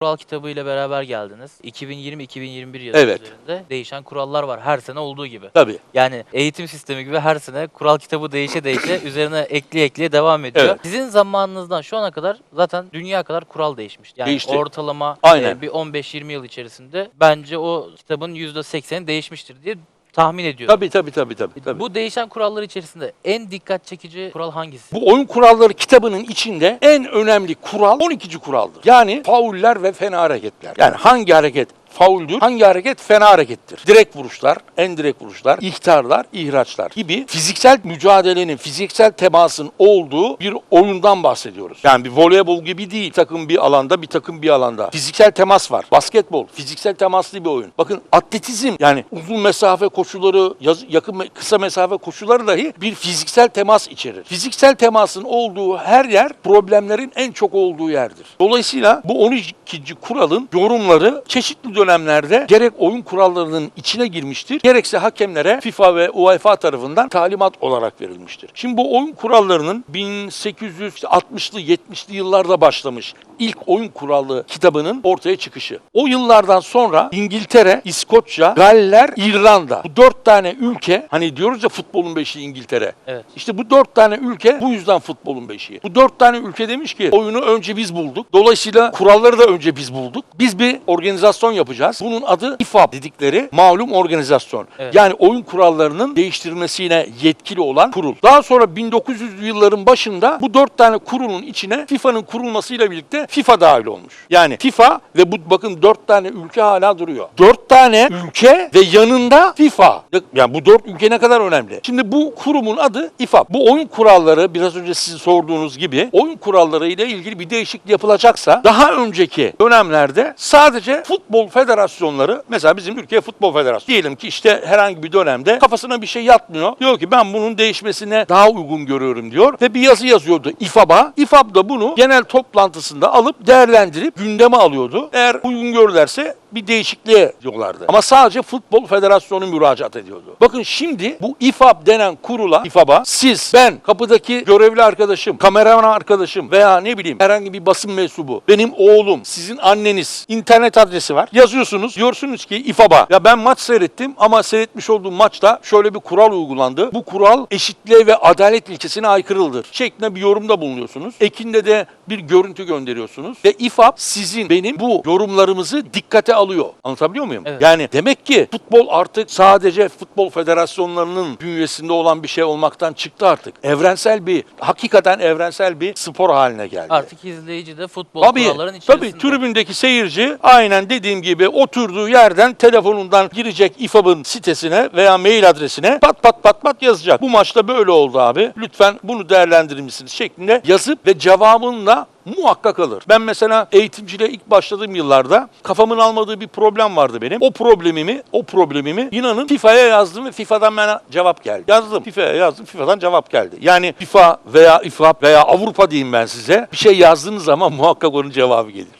Kural kitabı ile beraber geldiniz. 2020-2021 yılı Evet. üzerinde değişen kurallar var her sene olduğu gibi. Tabii. Yani eğitim sistemi gibi her sene kural kitabı değişe değişe üzerine ekleye ekleye devam ediyor. Evet. Sizin zamanınızdan şu ana kadar zaten dünya kadar kural değişmişti. Yani Değişti. ortalama Aynen. e, bir 15-20 yıl içerisinde bence o kitabın %80'i değişmiştir diye tahmin ediyorum. Tabii tabii tabii tabii. tabii. Bu, Bu değişen kurallar içerisinde en dikkat çekici kural hangisi? oyun kuralları kitabının içinde en önemli kural 12. kuraldır. Yani fauller ve fena hareketler. Yani hangi hareket fauldür, hangi hareket fena harekettir. Direkt vuruşlar, en direkt vuruşlar, ihtarlar, ihraçlar gibi fiziksel mücadelenin, fiziksel temasın olduğu bir oyundan bahsediyoruz. Yani bir voleybol gibi değil. Bir takım bir alanda, bir takım bir alanda. Fiziksel temas var. Basketbol, fiziksel temaslı bir oyun. Bakın atletizm yani uzun mesafe koşuları, yakın kısa mesafe koşuları dahi bir fiziksel temas içerir. Fiziksel temasın olduğu her yer problemlerin en çok olduğu yerdir. Dolayısıyla bu 12. kuralın yorumları çeşitli dönemlerde gerek oyun kurallarının içine girmiştir, gerekse hakemlere FIFA ve UEFA tarafından talimat olarak verilmiştir. Şimdi bu oyun kurallarının 1860'lı 70'li yıllarda başlamış ilk oyun kuralı kitabının ortaya çıkışı. O yıllardan sonra İngiltere, İskoçya, Galler, İrlanda bu dört tane ülke hani diyoruz ya futbolun beşiği İngiltere. Evet. İşte bu dört tane ülke bu yüzden futbolun beşiği. Bu dört tane ülke demiş ki oyunu önce biz bulduk. Dolayısıyla kuralları da önce biz bulduk. Biz bir organizasyon yapacağız. Bunun adı İFAB dedikleri malum organizasyon. Evet. Yani oyun kurallarının değiştirilmesine yetkili olan kurul. Daha sonra 1900'lü yılların başında bu dört tane kurulun içine FIFA'nın kurulmasıyla birlikte FIFA dahil olmuş. Yani FIFA ve bu bakın dört tane ülke hala duruyor. Dört tane ülke ve yanında FIFA. Yani bu dört ülke ne kadar önemli. Şimdi bu kurumun adı İFAB. Bu oyun kuralları biraz önce sizin sorduğunuz gibi oyun kuralları ile ilgili bir değişiklik yapılacaksa daha önceki dönemlerde sadece futbol federasyonları mesela bizim Türkiye Futbol Federasyonu diyelim ki işte herhangi bir dönemde kafasına bir şey yatmıyor. Diyor ki ben bunun değişmesine daha uygun görüyorum diyor ve bir yazı yazıyordu İFAB'a. İFAB da bunu genel toplantısında alıp değerlendirip gündeme alıyordu. Eğer uygun görürlerse bir değişikliğe diyorlardı. Ama sadece Futbol Federasyonu müracaat ediyordu. Bakın şimdi bu İFAB denen kurula, İFAB'a siz, ben, kapıdaki görevli arkadaşım, kameraman arkadaşım veya ne bileyim herhangi bir basın mensubu, benim oğlum, sizin anneniz, internet adresi var. Yazıyorsunuz, diyorsunuz ki İFAB'a ya ben maç seyrettim ama seyretmiş olduğum maçta şöyle bir kural uygulandı. Bu kural eşitliğe ve adalet ilkesine aykırıldır. Şeklinde bir yorumda bulunuyorsunuz. Ekinde de bir görüntü gönderiyorsunuz ve İFAB sizin benim bu yorumlarımızı dikkate alıyor. Anlatabiliyor muyum? Evet. Yani demek ki futbol artık sadece futbol federasyonlarının bünyesinde olan bir şey olmaktan çıktı artık. Evrensel bir, hakikaten evrensel bir spor haline geldi. Artık izleyici de futbol Tabii, kuralların tabii içerisinde. tribündeki seyirci aynen dediğim gibi oturduğu yerden telefonundan girecek İFAB'ın sitesine veya mail adresine pat pat pat pat yazacak. Bu maçta böyle oldu abi. Lütfen bunu değerlendirir misiniz şeklinde yazıp ve cevabınla muhakkak alır. Ben mesela eğitimciliğe ilk başladığım yıllarda kafamın almadığı bir problem vardı benim. O problemimi, o problemimi inanın FIFA'ya yazdım ve FIFA'dan bana cevap geldi. Yazdım FIFA'ya yazdım, FIFA'dan cevap geldi. Yani FIFA veya İFAB veya Avrupa diyeyim ben size. Bir şey yazdığınız zaman muhakkak onun cevabı gelir.